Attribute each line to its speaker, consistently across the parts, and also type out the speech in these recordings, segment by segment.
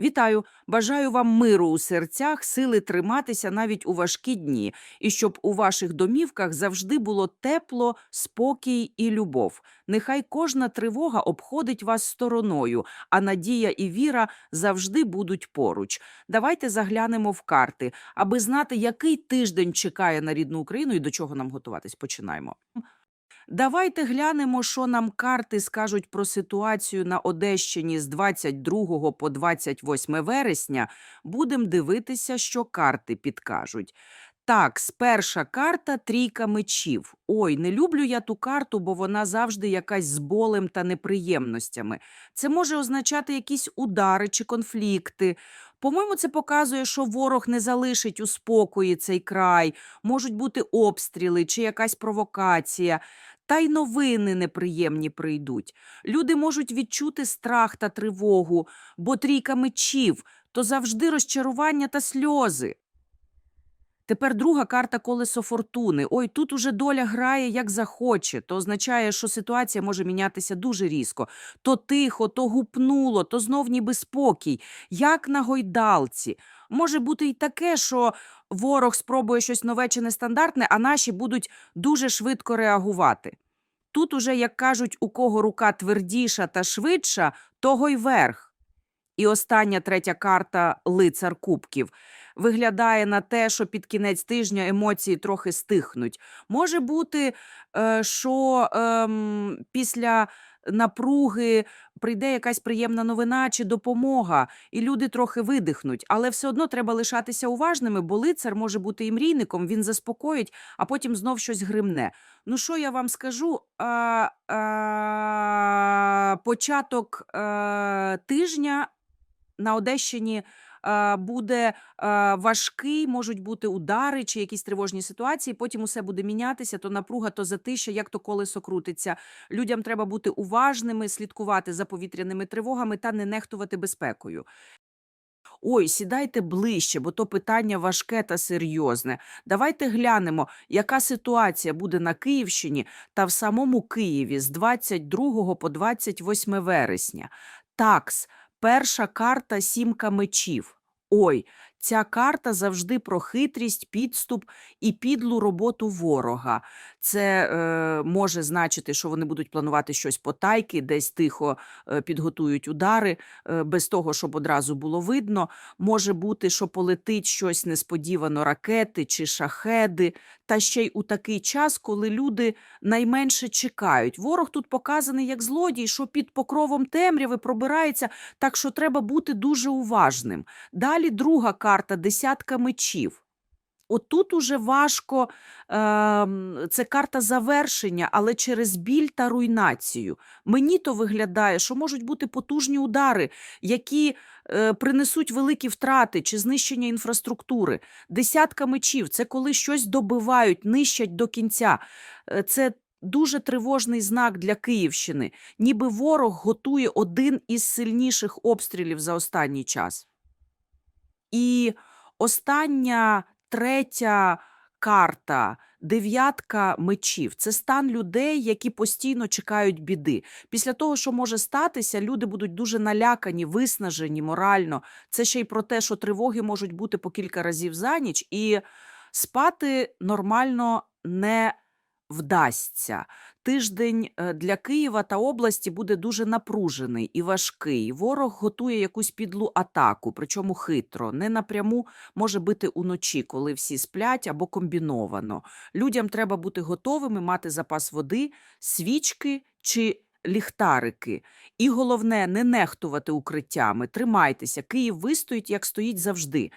Speaker 1: Вітаю! Бажаю вам миру у серцях, сили триматися навіть у важкі дні, і щоб у ваших домівках завжди було тепло, спокій і любов. Нехай кожна тривога обходить вас стороною, а надія і віра завжди будуть поруч. Давайте заглянемо в карти, аби знати, який тиждень чекає на рідну Україну і до чого нам готуватись. Починаємо. Давайте глянемо, що нам карти скажуть про ситуацію на Одещині з 22 по 28 вересня. Будемо дивитися, що карти підкажуть. Так, перша карта трійка мечів. Ой, не люблю я ту карту, бо вона завжди якась з болем та неприємностями. Це може означати якісь удари чи конфлікти. По-моєму, це показує, що ворог не залишить у спокої цей край, можуть бути обстріли чи якась провокація. Та й новини неприємні прийдуть. Люди можуть відчути страх та тривогу, бо трійка мечів то завжди розчарування та сльози. Тепер друга карта колесо фортуни. Ой, тут уже доля грає як захоче. То означає, що ситуація може мінятися дуже різко. То тихо, то гупнуло, то знов ніби спокій, як на гойдалці. Може бути й таке, що ворог спробує щось нове чи нестандартне, а наші будуть дуже швидко реагувати. Тут уже, як кажуть, у кого рука твердіша та швидша, того й верх. І остання третя карта лицар кубків виглядає на те, що під кінець тижня емоції трохи стихнуть. Може бути, е, що ем, після напруги прийде якась приємна новина чи допомога, і люди трохи видихнуть, але все одно треба лишатися уважними, бо лицар може бути і мрійником, він заспокоїть, а потім знов щось гримне. Ну, що я вам скажу? А, а, початок а, тижня на Одещині буде важкий, можуть бути удари чи якісь тривожні ситуації. Потім усе буде мінятися, то напруга, то затища, як то колесо крутиться. Людям треба бути уважними, слідкувати за повітряними тривогами та не нехтувати безпекою. Ой, сідайте ближче, бо то питання важке та серйозне. Давайте глянемо, яка ситуація буде на Київщині та в самому Києві з 22 по 28 вересня. Такс, перша карта сімка мечів. Ой, ця карта завжди про хитрість, підступ і підлу роботу ворога. Це е, може значити, що вони будуть планувати щось потайки, десь тихо е, підготують удари, е, без того, щоб одразу було видно. Може бути, що полетить щось несподівано ракети чи шахеди, та ще й у такий час, коли люди найменше чекають. Ворог тут показаний як злодій, що під покровом темряви пробирається, так що треба бути дуже уважним. Далі друга карта десятка мечів. Отут уже важко, ем, це карта завершення, але через біль та руйнацію. Мені то виглядає, що можуть бути потужні удари, які е, принесуть великі втрати чи знищення інфраструктури. Десятка мечів це коли щось добивають, нищать до кінця. Е, Це дуже тривожний знак для Київщини, ніби ворог готує один із сильніших обстрілів за останній час. І остання третя карта дев'ятка мечів. Це стан людей, які постійно чекають біди. Після того, що може статися, люди будуть дуже налякані, виснажені морально. Це ще й про те, що тривоги можуть бути по кілька разів за ніч, і спати нормально не вдасться. Тиждень е, для Києва та області буде дуже напружений і важкий. Ворог готує якусь підлу атаку, причому хитро, не напряму може бути уночі, коли всі сплять або комбіновано. Людям треба бути готовими мати запас води, свічки чи ліхтарики. І головне, не нехтувати укриттями. Тримайтеся. Київ вистоїть, як стоїть завжди.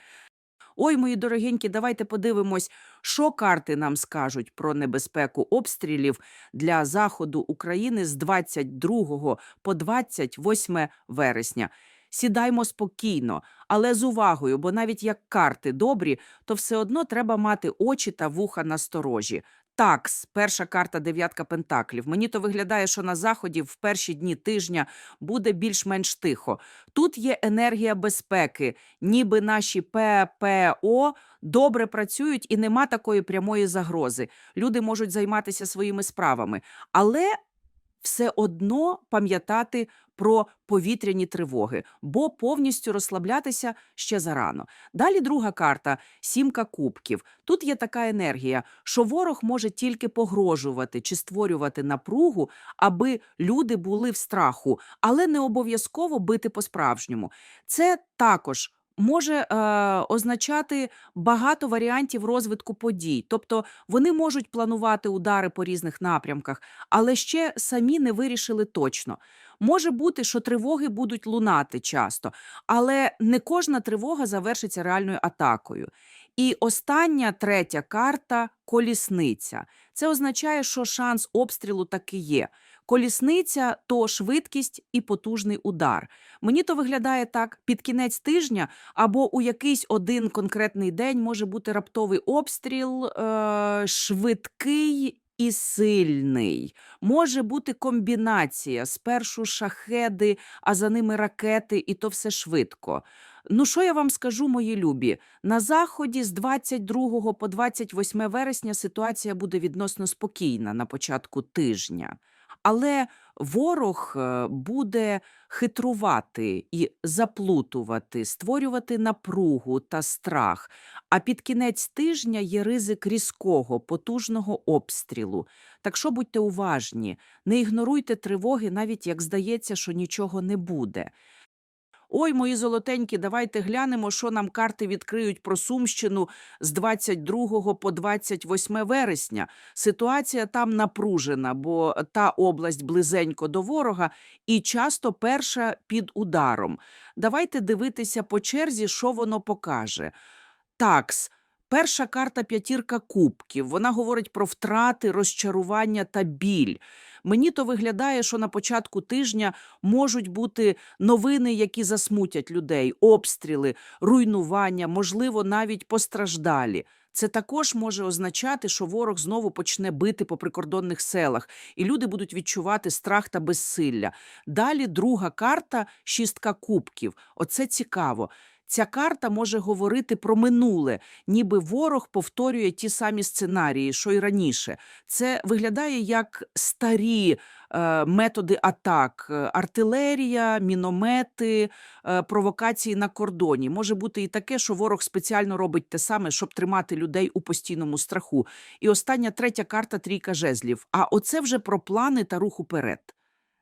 Speaker 1: Ой, мої дорогенькі, давайте подивимось, що карти нам скажуть про небезпеку обстрілів для заходу України з 22 по 28 вересня. Сідаймо спокійно, але з увагою, бо навіть як карти добрі, то все одно треба мати очі та вуха насторожі. Такс, перша карта дев'ятка пентаклів. Мені то виглядає, що на заході в перші дні тижня буде більш-менш тихо. Тут є енергія безпеки, ніби наші ППО добре працюють і нема такої прямої загрози. Люди можуть займатися своїми справами, але все одно пам'ятати про повітряні тривоги, бо повністю розслаблятися ще зарано. Далі друга карта сімка кубків. Тут є така енергія, що ворог може тільки погрожувати чи створювати напругу, аби люди були в страху, але не обов'язково бити по-справжньому. Це також. Може е, означати багато варіантів розвитку подій, тобто вони можуть планувати удари по різних напрямках, але ще самі не вирішили точно. Може бути, що тривоги будуть лунати часто, але не кожна тривога завершиться реальною атакою. І остання третя карта колісниця. Це означає, що шанс обстрілу таки є. Колісниця то швидкість і потужний удар. Мені то виглядає так: під кінець тижня або у якийсь один конкретний день може бути раптовий обстріл, е- швидкий і сильний. Може бути комбінація спершу шахеди, а за ними ракети, і то все швидко. Ну, що я вам скажу, мої любі? На заході з 22 по 28 вересня ситуація буде відносно спокійна на початку тижня. Але ворог е, буде хитрувати і заплутувати, створювати напругу та страх. А під кінець тижня є ризик різкого, потужного обстрілу. Так що будьте уважні, не ігноруйте тривоги, навіть як здається, що нічого не буде. Ой, мої золотенькі, давайте глянемо, що нам карти відкриють про Сумщину з 22 по 28 вересня. Ситуація там напружена, бо та область близенько до ворога і часто перша під ударом. Давайте дивитися по черзі, що воно покаже. Такс. Перша карта п'ятірка кубків. Вона говорить про втрати, розчарування та біль. Мені то виглядає, що на початку тижня можуть бути новини, які засмутять людей, обстріли, руйнування, можливо, навіть постраждалі. Це також може означати, що ворог знову почне бити по прикордонних селах, і люди будуть відчувати страх та безсилля. Далі друга карта шістка кубків. Оце цікаво. Ця карта може говорити про минуле, ніби ворог повторює ті самі сценарії, що й раніше. Це виглядає як старі е, методи атак: е, артилерія, міномети, е, провокації на кордоні. Може бути і таке, що ворог спеціально робить те саме, щоб тримати людей у постійному страху. І остання третя карта трійка жезлів. А оце вже про плани та рух уперед.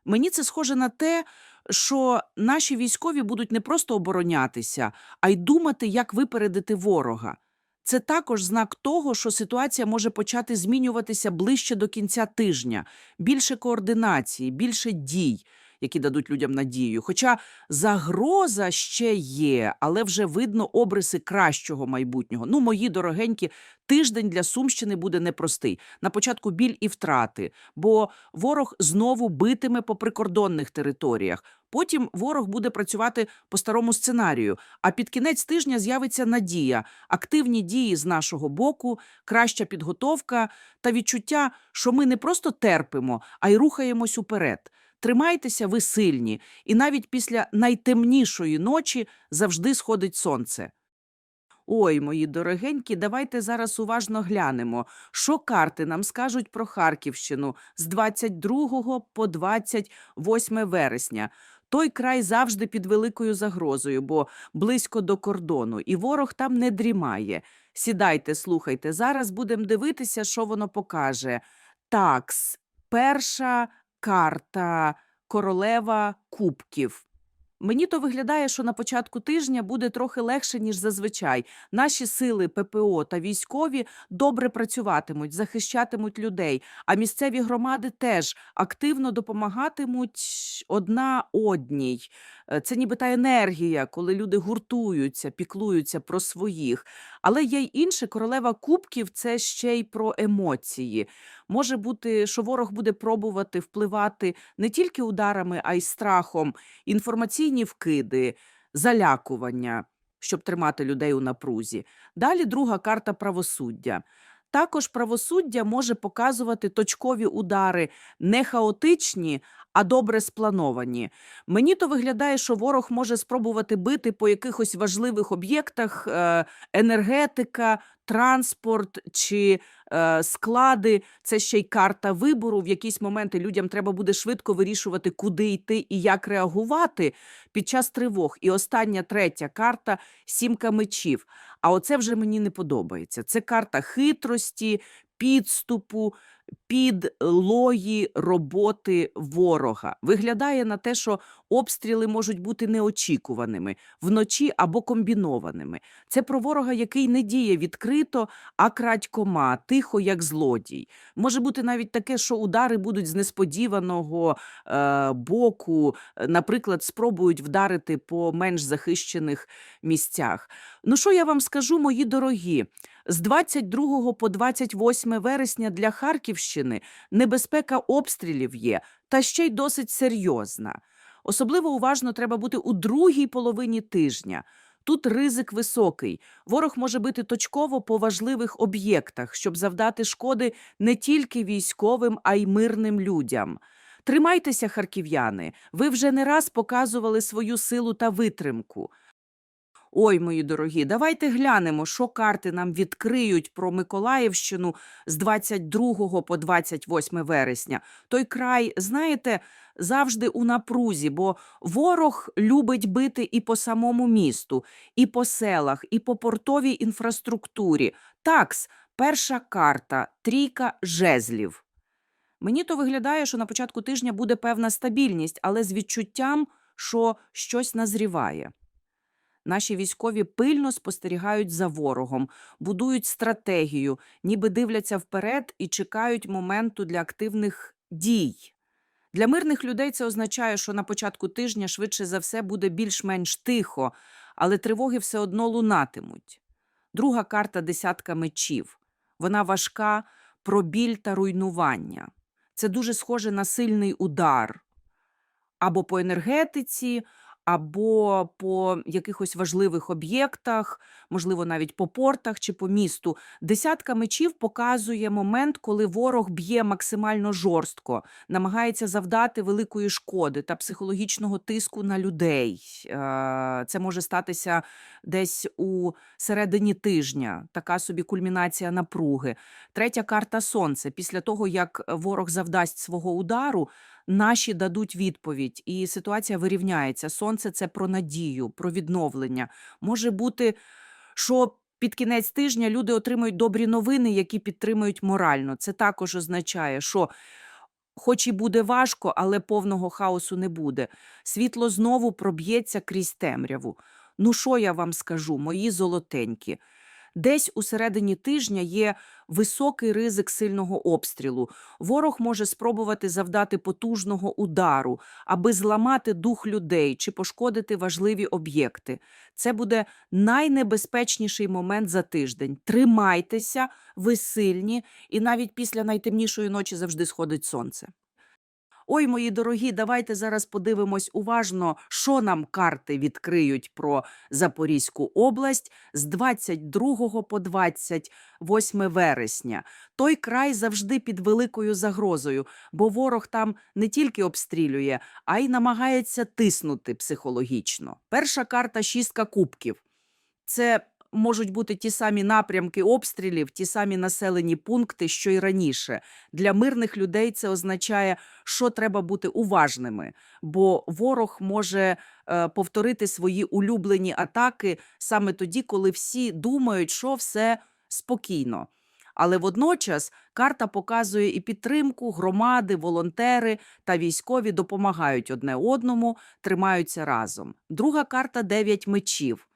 Speaker 1: Мені це схоже на те, що наші військові будуть не просто оборонятися, а й думати, як випередити ворога. Це також знак того, що ситуація може почати змінюватися ближче до кінця тижня, більше координації, більше дій, які дадуть людям надію. Хоча загроза ще є, але вже видно обриси кращого майбутнього. Ну, мої дорогенькі, тиждень для Сумщини буде непростий. На початку біль і втрати, бо ворог знову битиме по прикордонних територіях. Потім ворог буде працювати по старому сценарію. А під кінець тижня з'явиться надія, активні дії з нашого боку, краща підготовка та відчуття, що ми не просто терпимо, а й рухаємось уперед. Тримайтеся, ви сильні, і навіть після найтемнішої ночі завжди сходить сонце. Ой, мої дорогенькі, давайте зараз уважно глянемо, що карти нам скажуть про Харківщину з 22 по 28 вересня. Той край завжди під великою загрозою, бо близько до кордону, і ворог там не дрімає. Сідайте, слухайте. Зараз будемо дивитися, що воно покаже. Такс, перша карта королева кубків. Мені то виглядає, що на початку тижня буде трохи легше, ніж зазвичай. Наші сили ППО та військові добре працюватимуть, захищатимуть людей, а місцеві громади теж активно допомагатимуть одна одній. Е, Це ніби та енергія, коли люди гуртуються, піклуються про своїх. Але є й інше, королева кубків це ще й про емоції. Може бути, що ворог буде пробувати впливати не тільки ударами, а й страхом, інформаційні вкиди, залякування, щоб тримати людей у напрузі. Далі друга карта правосуддя. Також правосуддя може показувати точкові удари не хаотичні, а добре сплановані. Мені то виглядає, що ворог може спробувати бити по якихось важливих об'єктах е, енергетика, транспорт чи е, склади. Це ще й карта вибору. В якісь моменти людям треба буде швидко вирішувати, куди йти і як реагувати під час тривог. І остання третя карта сімка мечів. А оце вже мені не подобається. Це карта хитрості, підступу, підлої роботи ворога. Виглядає на те, що обстріли можуть бути неочікуваними вночі або комбінованими. Це про ворога, який не діє відкрито, а крадькома, тихо, як злодій. Може бути навіть таке, що удари будуть з несподіваного е, боку, е, наприклад, спробують вдарити по менш захищених місцях. Ну що я вам скажу, мої дорогі? З 22 по 28 вересня для Харківщини небезпека обстрілів є, та ще й досить серйозна. Особливо уважно треба бути у другій половині тижня. Тут ризик високий. Ворог може бити точково по важливих об'єктах, щоб завдати шкоди не тільки військовим, а й мирним людям. Тримайтеся, харків'яни. Ви вже не раз показували свою силу та витримку. Ой, мої дорогі, давайте глянемо, що карти нам відкриють про Миколаївщину з 22 по 28 вересня. Той край, знаєте, завжди у напрузі, бо ворог любить бити і по самому місту, і по селах, і по портовій інфраструктурі. Такс, перша карта, трійка жезлів. Мені то виглядає, що на початку тижня буде певна стабільність, але з відчуттям, що щось назріває. Наші військові пильно спостерігають за ворогом, будують стратегію, ніби дивляться вперед і чекають моменту для активних дій. Для мирних людей це означає, що на початку тижня швидше за все буде більш-менш тихо, але тривоги все одно лунатимуть. Друга карта десятка мечів. Вона важка про біль та руйнування. Це дуже схоже на сильний удар або по енергетиці, або по якихось важливих об'єктах, можливо, навіть по портах чи по місту. Десятка мечів показує момент, коли ворог б'є максимально жорстко, намагається завдати великої шкоди та психологічного тиску на людей. Е, Це може статися десь у середині тижня, така собі кульмінація напруги. Третя карта сонце. Після того, як ворог завдасть свого удару, наші дадуть відповідь, і ситуація вирівняється. Сонце це про надію, про відновлення. Може бути, що під кінець тижня люди отримують добрі новини, які підтримують морально. Це також означає, що. Хоч і буде важко, але повного хаосу не буде. Світло знову проб'ється крізь темряву. Ну, що я вам скажу, мої золотенькі? Десь у середині тижня є високий ризик сильного обстрілу. Ворог може спробувати завдати потужного удару, аби зламати дух людей чи пошкодити важливі об'єкти. Це буде найнебезпечніший момент за тиждень. Тримайтеся, ви сильні, і навіть після найтемнішої ночі завжди сходить сонце. Ой, мої дорогі, давайте зараз подивимось уважно, що нам карти відкриють про Запорізьку область з 22 по 28 вересня. Той край завжди під великою загрозою, бо ворог там не тільки обстрілює, а й намагається тиснути психологічно. Перша карта шістка кубків. Це можуть бути ті самі напрямки обстрілів, ті самі населені пункти, що й раніше. Для мирних людей це означає, що треба бути уважними, бо ворог може е, повторити свої улюблені атаки саме тоді, коли всі думають, що все спокійно. Але водночас карта показує і підтримку, громади, волонтери та військові допомагають одне одному, тримаються разом. Друга карта дев'ять мечів.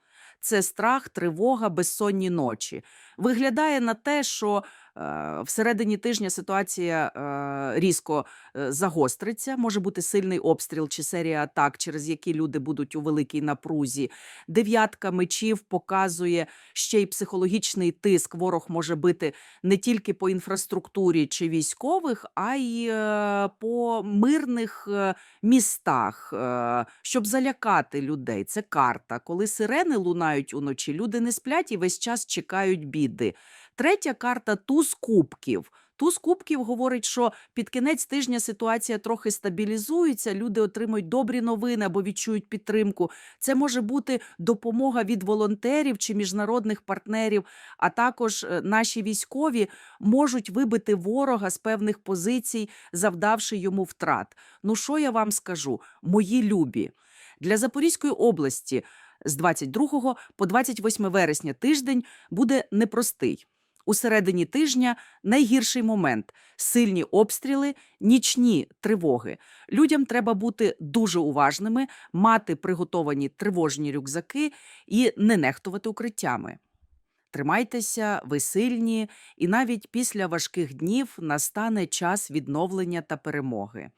Speaker 1: Це страх, тривога, безсонні ночі. Виглядає на те, що всередині тижня ситуація е, різко е, загостриться. Може бути сильний обстріл чи серія атак, через які люди будуть у великій напрузі. Дев'ятка мечів показує ще й психологічний тиск. Ворог може бити не тільки по інфраструктурі чи військових, а й е, по мирних е, містах, е, щоб залякати людей. Це карта. Коли сирени лунають уночі, люди не сплять і весь час чекають біди. Третя карта туз кубків. Туз кубків говорить, що під кінець тижня ситуація трохи стабілізується, люди отримують добрі новини або відчують підтримку. Це може бути допомога від волонтерів чи міжнародних партнерів, а також е, наші військові можуть вибити ворога з певних позицій, завдавши йому втрат. Ну що я вам скажу, мої любі? Для Запорізької області з 22 по 28 вересня тиждень буде непростий. У середині тижня найгірший момент сильні обстріли, нічні тривоги. Людям треба бути дуже уважними, мати приготовані тривожні рюкзаки і не нехтувати укриттями. Тримайтеся, ви сильні, і навіть після важких днів настане час відновлення та перемоги.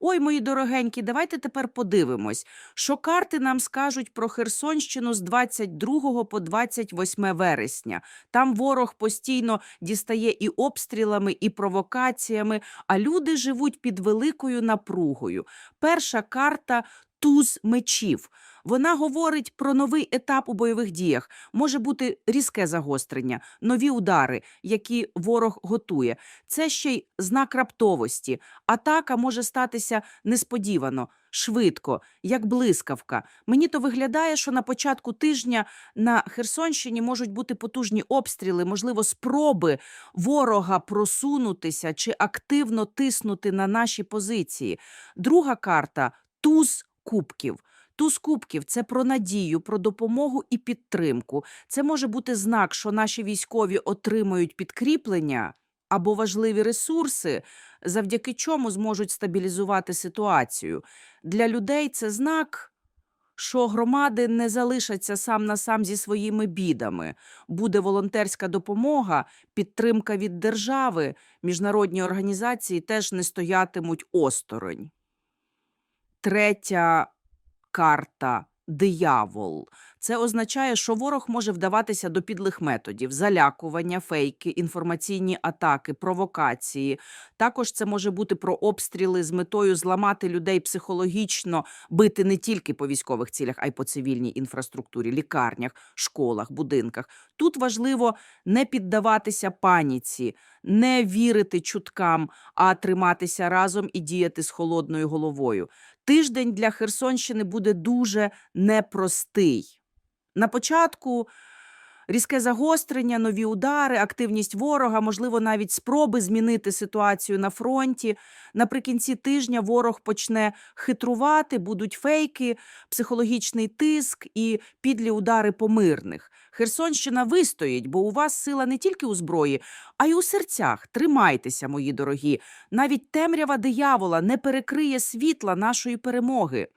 Speaker 1: Ой, мої дорогенькі, давайте тепер подивимось, що карти нам скажуть про Херсонщину з 22 по 28 вересня. Там ворог постійно дістає і обстрілами, і провокаціями, а люди живуть під великою напругою. Перша карта туз мечів. Вона говорить про новий етап у бойових діях. Може бути різке загострення, нові удари, які ворог готує. Це ще й знак раптовості. Атака може статися несподівано, швидко, як блискавка. Мені то виглядає, що на початку тижня на Херсонщині можуть бути потужні обстріли, можливо, спроби ворога просунутися чи активно тиснути на наші позиції. Друга карта туз кубків. Туз кубків це про надію, про допомогу і підтримку. Це може бути знак, що наші військові отримають підкріплення або важливі ресурси, завдяки чому зможуть стабілізувати ситуацію. Для людей це знак, що громади не залишаться сам на сам зі своїми бідами. Буде волонтерська допомога, підтримка від держави. Міжнародні організації теж не стоятимуть осторонь. Третя карта диявол. Це означає, що ворог може вдаватися до підлих методів: залякування, фейки, інформаційні атаки, провокації. Також це може бути про обстріли з метою зламати людей психологічно, бити не тільки по військових цілях, а й по цивільній інфраструктурі, лікарнях, школах, будинках. Тут важливо не піддаватися паніці, не вірити чуткам, а триматися разом і діяти з холодною головою. Тиждень для Херсонщини буде дуже непростий. На початку різке загострення, нові удари, активність ворога, можливо, навіть спроби змінити ситуацію на фронті. Наприкінці тижня ворог почне хитрувати, будуть фейки, психологічний тиск і підлі удари по мирних. Херсонщина вистоїть, бо у вас сила не тільки у зброї, а й у серцях. Тримайтеся, мої дорогі. Навіть темрява диявола не перекриє світла нашої перемоги.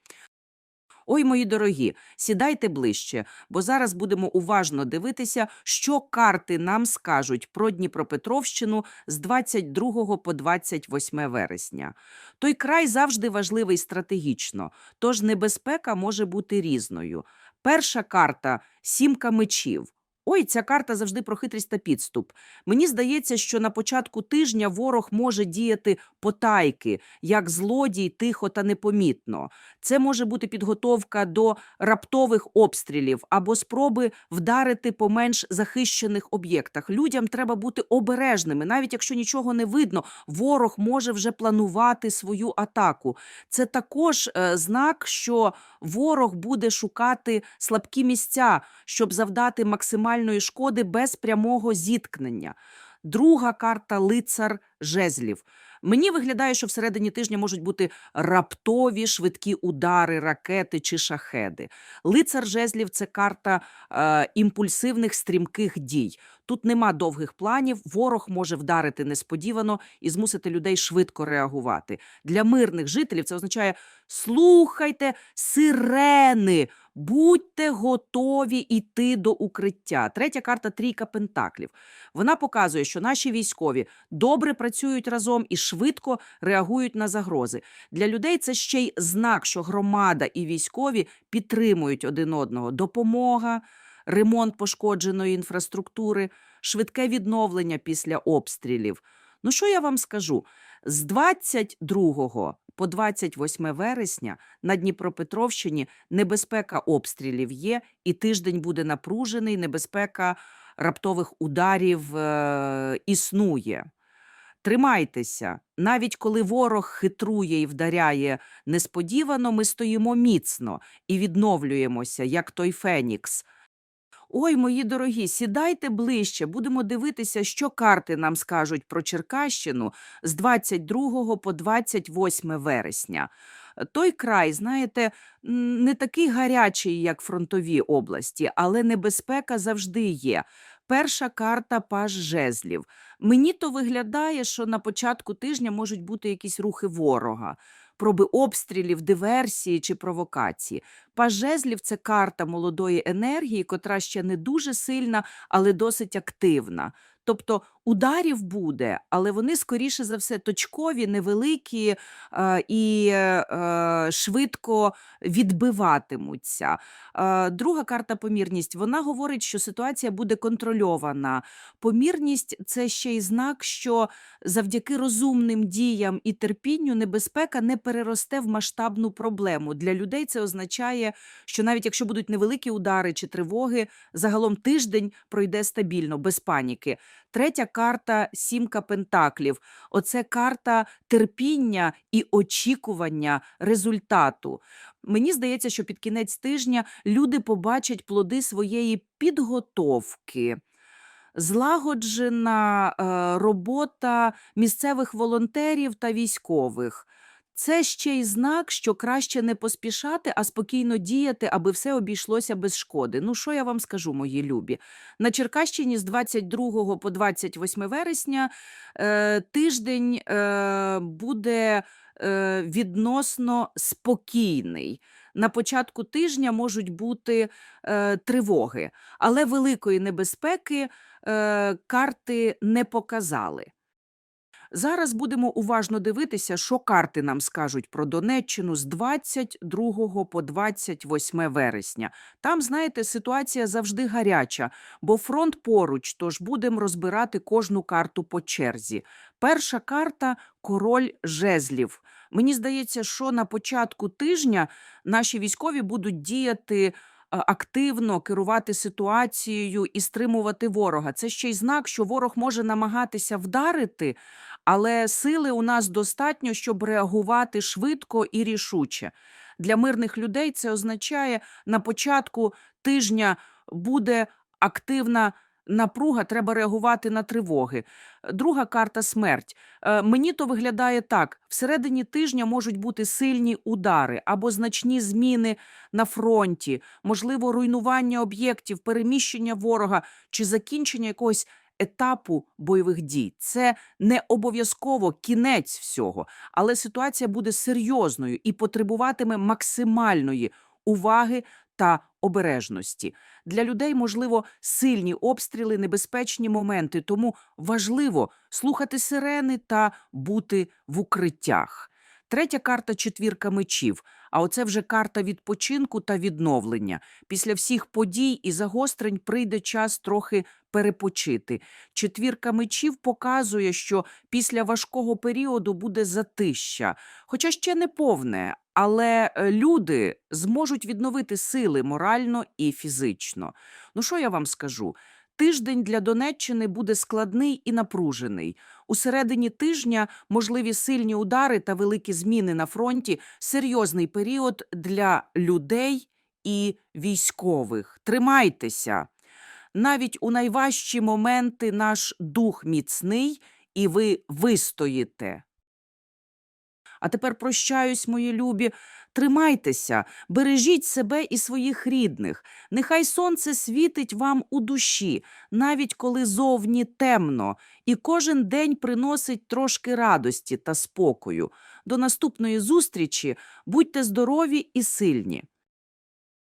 Speaker 1: Ой, мої дорогі, сідайте ближче, бо зараз будемо уважно дивитися, що карти нам скажуть про Дніпропетровщину з 22 по 28 вересня. Той край завжди важливий стратегічно, тож небезпека може бути різною. Перша карта сімка мечів. Ой, ця карта завжди про хитрість та підступ. Мені здається, що на початку тижня ворог може діяти потайки, як злодій, тихо та непомітно. Це може бути підготовка до раптових обстрілів або спроби вдарити по менш захищених об'єктах. Людям треба бути обережними, навіть якщо нічого не видно, ворог може вже планувати свою атаку. Це також е, знак, що ворог буде шукати слабкі місця, щоб завдати максимальної шкоди без прямого зіткнення. Друга карта лицар жезлів. Мені виглядає, що всередині тижня можуть бути раптові швидкі удари, ракети чи шахеди. Лицар жезлів це карта е, імпульсивних стрімких дій. Тут нема довгих планів, ворог може вдарити несподівано і змусити людей швидко реагувати. Для мирних жителів це означає слухайте сирени, будьте готові йти до укриття. Третя карта трійка пентаклів. Вона показує, що наші військові добре працюють разом і швидко реагують на загрози. Для людей це ще й знак, що громада і військові підтримують один одного. Допомога, ремонт пошкодженої інфраструктури, швидке відновлення після обстрілів. Ну що я вам скажу? З 22 по 28 вересня на Дніпропетровщині небезпека обстрілів є, і тиждень буде напружений, небезпека раптових ударів е, існує. Тримайтеся, навіть коли ворог хитрує і вдаряє несподівано, ми стоїмо міцно і відновлюємося, як той Фенікс. Ой, мої дорогі, сідайте ближче, будемо дивитися, що карти нам скажуть про Черкащину з 22 по 28 вересня. Той край, знаєте, не такий гарячий, як фронтові області, але небезпека завжди є. Перша карта паж жезлів. Мені то виглядає, що на початку тижня можуть бути якісь рухи ворога, проби обстрілів, диверсії чи провокації. Пажезлів – це карта молодої енергії, котра ще не дуже сильна, але досить активна. Тобто ударів буде, але вони скоріше за все точкові, невеликі е, і е, швидко відбиватимуться. Е, друга карта помірність. Вона говорить, що ситуація буде контрольована. Помірність це ще й знак, що завдяки розумним діям і терпінню небезпека не переросте в масштабну проблему. Для людей це означає, що навіть якщо будуть невеликі удари чи тривоги, загалом тиждень пройде стабільно, без паніки. Третя карта сімка пентаклів. Оце карта терпіння і очікування результату. Мені здається, що під кінець тижня люди побачать плоди своєї підготовки. Злагоджена е, робота місцевих волонтерів та військових. Це ще й знак, що краще не поспішати, а спокійно діяти, аби все обійшлося без шкоди. Ну, що я вам скажу, мої любі? На Черкащині з 22 по 28 вересня е, тиждень е, буде е, відносно спокійний. На початку тижня можуть бути е, тривоги, але великої небезпеки е, карти не показали. Зараз будемо уважно дивитися, що карти нам скажуть про Донеччину з 22 по 28 вересня. Там, знаєте, ситуація завжди гаряча, бо фронт поруч, тож будемо розбирати кожну карту по черзі. Перша карта король жезлів. Мені здається, що на початку тижня наші військові будуть діяти е, активно, керувати ситуацією і стримувати ворога. Це ще й знак, що ворог може намагатися вдарити, але сили у нас достатньо, щоб реагувати швидко і рішуче. Для мирних людей це означає, на початку тижня буде активна напруга, треба реагувати на тривоги. Друга карта смерть. Е, Мені то виглядає так: всередині тижня можуть бути сильні удари або значні зміни на фронті, можливо, руйнування об'єктів, переміщення ворога чи закінчення якогось етапу бойових дій. Це не обов'язково кінець всього, але ситуація буде серйозною і потребуватиме максимальної уваги та обережності. Для людей, можливо, сильні обстріли, небезпечні моменти, тому важливо слухати сирени та бути в укриттях. Третя карта четвірка мечів. А оце вже карта відпочинку та відновлення. Після всіх подій і загострень прийде час трохи перепочити. Четвірка мечів показує, що після важкого періоду буде затища, хоча ще не повне, але е, люди зможуть відновити сили морально і фізично. Ну що я вам скажу? Тиждень для Донеччини буде складний і напружений. У середині тижня можливі сильні удари та великі зміни на фронті, серйозний період для людей і військових. Тримайтеся. Навіть у найважчі моменти наш дух міцний, і ви вистоїте. А тепер прощаюсь, мої любі. Тримайтеся, бережіть себе і своїх рідних. Нехай сонце світить вам у душі, навіть коли зовні темно, і кожен день приносить трошки радості та спокою. До наступної зустрічі будьте здорові і сильні.